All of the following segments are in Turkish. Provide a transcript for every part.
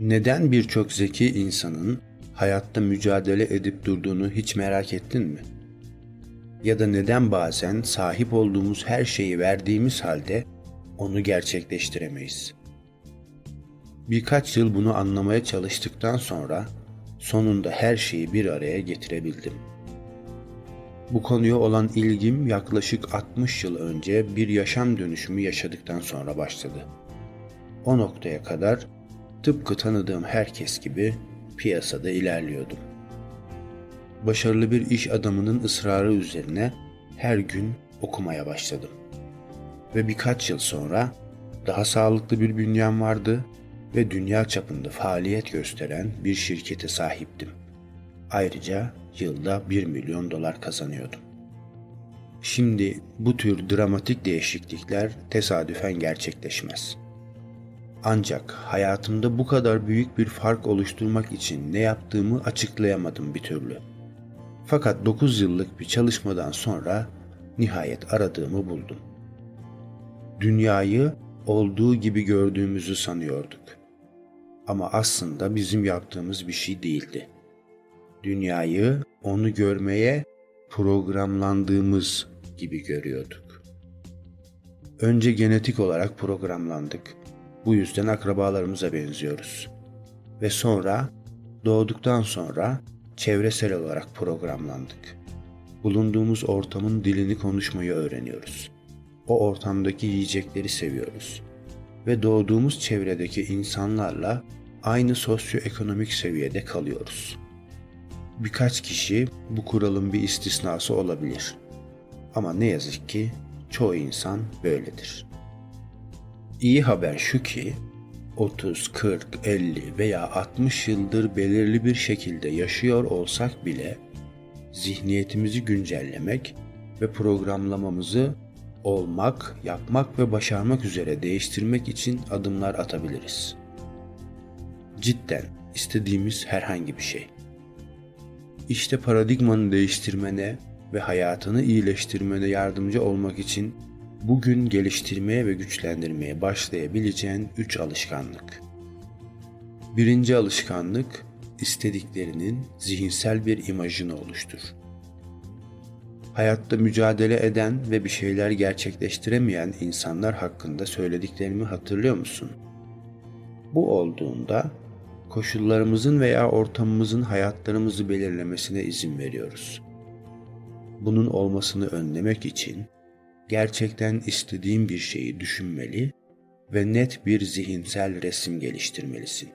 Neden birçok zeki insanın hayatta mücadele edip durduğunu hiç merak ettin mi? Ya da neden bazen sahip olduğumuz her şeyi verdiğimiz halde onu gerçekleştiremeyiz? Birkaç yıl bunu anlamaya çalıştıktan sonra sonunda her şeyi bir araya getirebildim. Bu konuya olan ilgim yaklaşık 60 yıl önce bir yaşam dönüşümü yaşadıktan sonra başladı. O noktaya kadar tıpkı tanıdığım herkes gibi piyasada ilerliyordum. Başarılı bir iş adamının ısrarı üzerine her gün okumaya başladım. Ve birkaç yıl sonra daha sağlıklı bir bünyem vardı ve dünya çapında faaliyet gösteren bir şirkete sahiptim. Ayrıca yılda 1 milyon dolar kazanıyordum. Şimdi bu tür dramatik değişiklikler tesadüfen gerçekleşmez. Ancak hayatımda bu kadar büyük bir fark oluşturmak için ne yaptığımı açıklayamadım bir türlü. Fakat 9 yıllık bir çalışmadan sonra nihayet aradığımı buldum. Dünyayı olduğu gibi gördüğümüzü sanıyorduk. Ama aslında bizim yaptığımız bir şey değildi. Dünyayı onu görmeye programlandığımız gibi görüyorduk. Önce genetik olarak programlandık. Bu yüzden akrabalarımıza benziyoruz. Ve sonra doğduktan sonra çevresel olarak programlandık. Bulunduğumuz ortamın dilini konuşmayı öğreniyoruz. O ortamdaki yiyecekleri seviyoruz ve doğduğumuz çevredeki insanlarla aynı sosyoekonomik seviyede kalıyoruz. Birkaç kişi bu kuralın bir istisnası olabilir. Ama ne yazık ki çoğu insan böyledir. İyi haber şu ki 30, 40, 50 veya 60 yıldır belirli bir şekilde yaşıyor olsak bile zihniyetimizi güncellemek ve programlamamızı olmak, yapmak ve başarmak üzere değiştirmek için adımlar atabiliriz. Cidden istediğimiz herhangi bir şey. İşte paradigmanı değiştirmene ve hayatını iyileştirmene yardımcı olmak için bugün geliştirmeye ve güçlendirmeye başlayabileceğin 3 alışkanlık. Birinci alışkanlık, istediklerinin zihinsel bir imajını oluştur. Hayatta mücadele eden ve bir şeyler gerçekleştiremeyen insanlar hakkında söylediklerimi hatırlıyor musun? Bu olduğunda koşullarımızın veya ortamımızın hayatlarımızı belirlemesine izin veriyoruz. Bunun olmasını önlemek için gerçekten istediğin bir şeyi düşünmeli ve net bir zihinsel resim geliştirmelisin.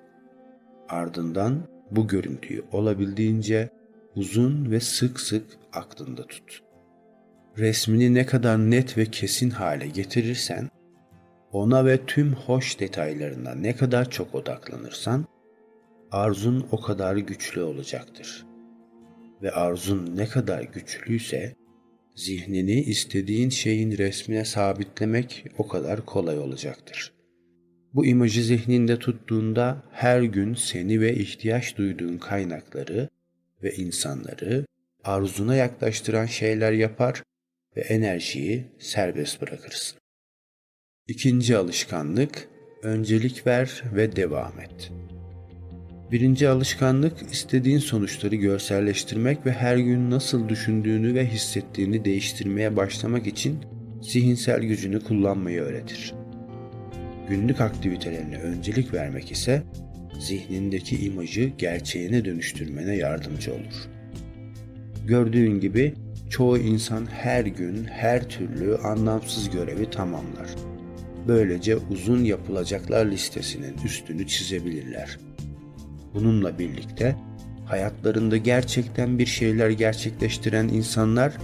Ardından bu görüntüyü olabildiğince uzun ve sık sık aklında tut. Resmini ne kadar net ve kesin hale getirirsen, ona ve tüm hoş detaylarına ne kadar çok odaklanırsan, arzun o kadar güçlü olacaktır. Ve arzun ne kadar güçlüyse, zihnini istediğin şeyin resmine sabitlemek o kadar kolay olacaktır. Bu imajı zihninde tuttuğunda her gün seni ve ihtiyaç duyduğun kaynakları ve insanları arzuna yaklaştıran şeyler yapar ve enerjiyi serbest bırakırsın. İkinci alışkanlık, öncelik ver ve devam et. Birinci alışkanlık istediğin sonuçları görselleştirmek ve her gün nasıl düşündüğünü ve hissettiğini değiştirmeye başlamak için zihinsel gücünü kullanmayı öğretir. Günlük aktivitelerine öncelik vermek ise zihnindeki imajı gerçeğine dönüştürmene yardımcı olur. Gördüğün gibi çoğu insan her gün her türlü anlamsız görevi tamamlar. Böylece uzun yapılacaklar listesinin üstünü çizebilirler. Bununla birlikte hayatlarında gerçekten bir şeyler gerçekleştiren insanlar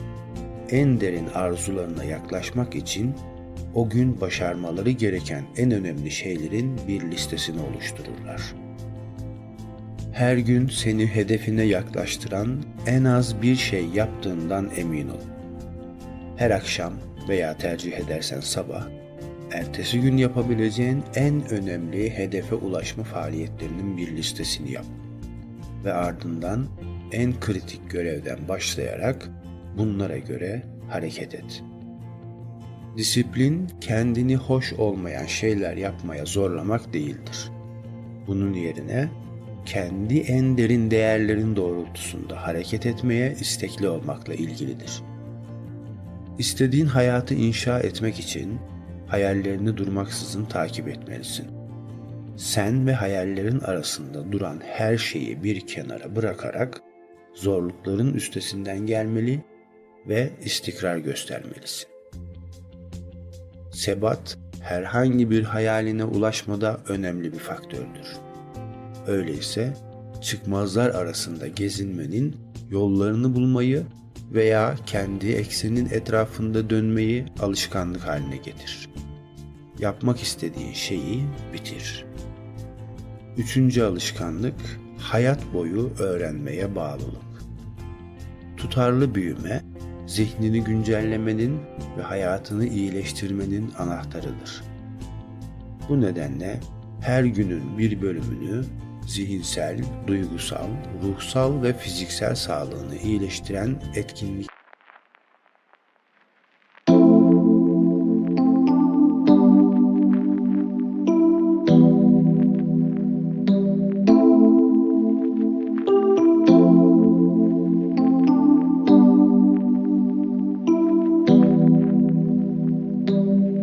en derin arzularına yaklaşmak için o gün başarmaları gereken en önemli şeylerin bir listesini oluştururlar. Her gün seni hedefine yaklaştıran en az bir şey yaptığından emin ol. Her akşam veya tercih edersen sabah, ertesi gün yapabileceğin en önemli hedefe ulaşma faaliyetlerinin bir listesini yap. Ve ardından en kritik görevden başlayarak bunlara göre hareket et.'' Disiplin kendini hoş olmayan şeyler yapmaya zorlamak değildir. Bunun yerine kendi en derin değerlerin doğrultusunda hareket etmeye istekli olmakla ilgilidir. İstediğin hayatı inşa etmek için hayallerini durmaksızın takip etmelisin. Sen ve hayallerin arasında duran her şeyi bir kenara bırakarak zorlukların üstesinden gelmeli ve istikrar göstermelisin. Sebat herhangi bir hayaline ulaşmada önemli bir faktördür. Öyleyse çıkmazlar arasında gezinmenin yollarını bulmayı veya kendi eksenin etrafında dönmeyi alışkanlık haline getir. Yapmak istediğin şeyi bitir. Üçüncü alışkanlık hayat boyu öğrenmeye bağlılık. Tutarlı büyüme, zihnini güncellemenin ve hayatını iyileştirmenin anahtarıdır. Bu nedenle her günün bir bölümünü zihinsel, duygusal, ruhsal ve fiziksel sağlığını iyileştiren etkinlik. yere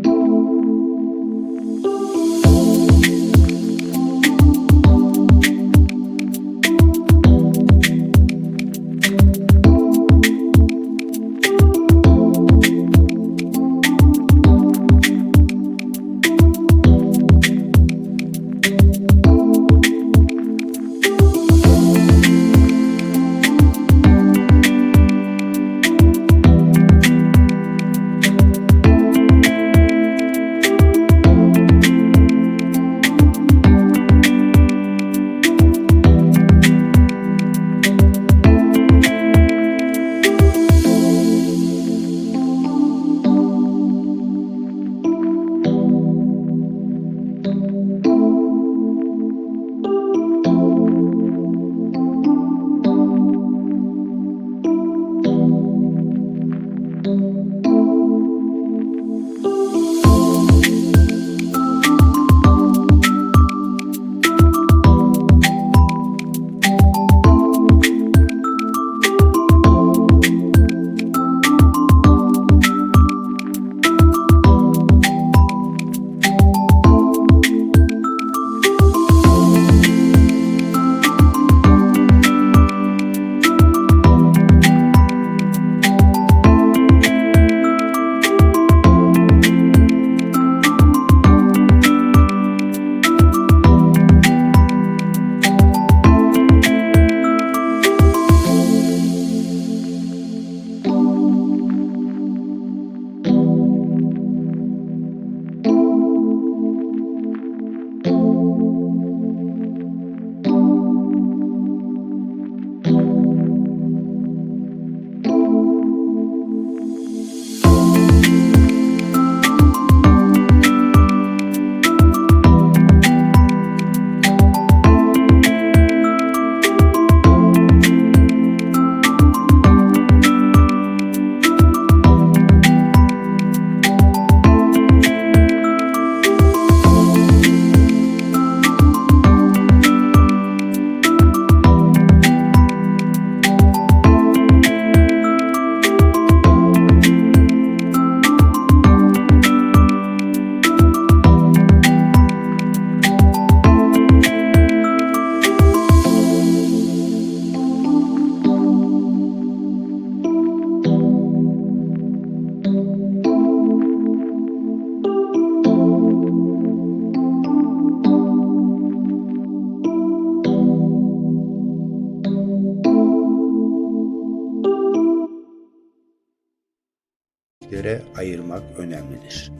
önemlidir.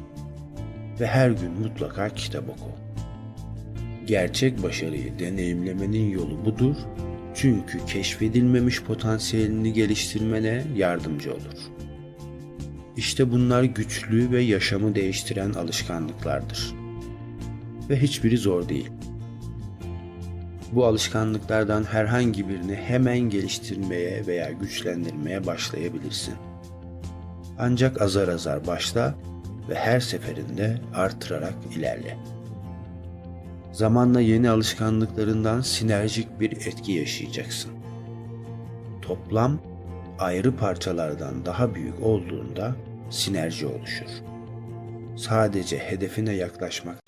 Ve her gün mutlaka kitap oku. Gerçek başarıyı deneyimlemenin yolu budur. Çünkü keşfedilmemiş potansiyelini geliştirmene yardımcı olur. İşte bunlar güçlü ve yaşamı değiştiren alışkanlıklardır. Ve hiçbiri zor değil. Bu alışkanlıklardan herhangi birini hemen geliştirmeye veya güçlendirmeye başlayabilirsin. Ancak azar azar başla ve her seferinde artırarak ilerle. Zamanla yeni alışkanlıklarından sinerjik bir etki yaşayacaksın. Toplam ayrı parçalardan daha büyük olduğunda sinerji oluşur. Sadece hedefine yaklaşmak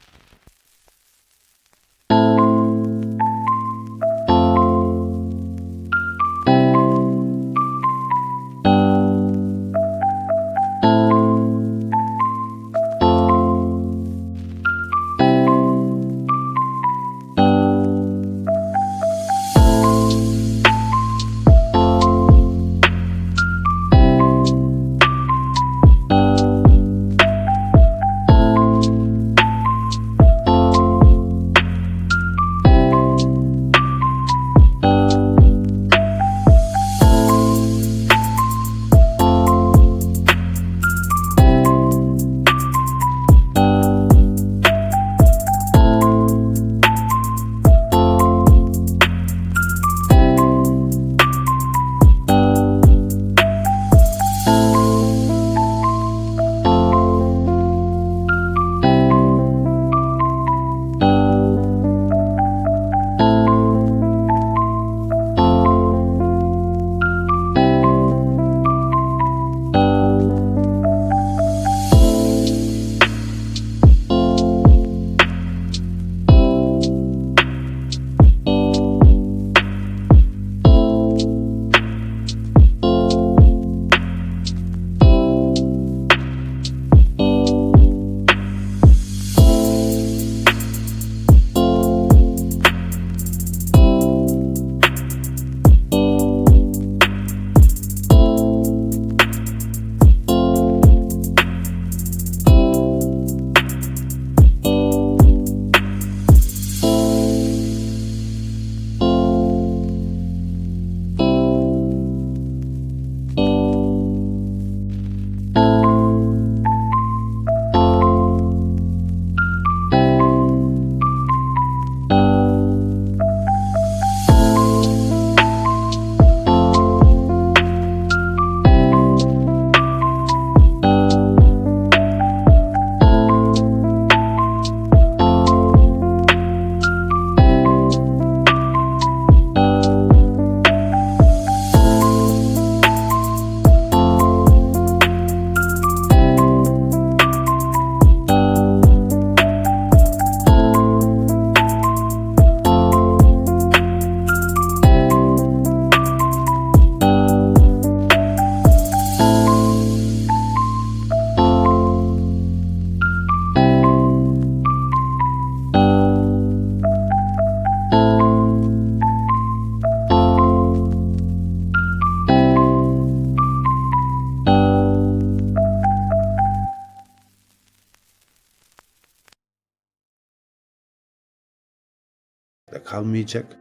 da kalmayacak.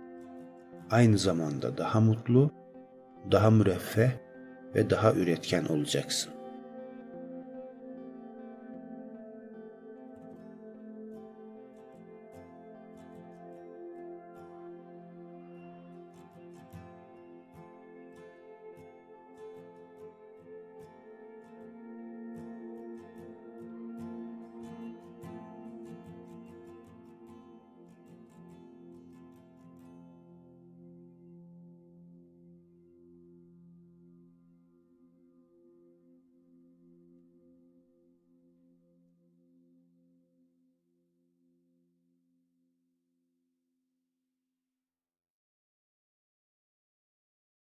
Aynı zamanda daha mutlu, daha müreffeh ve daha üretken olacaksın.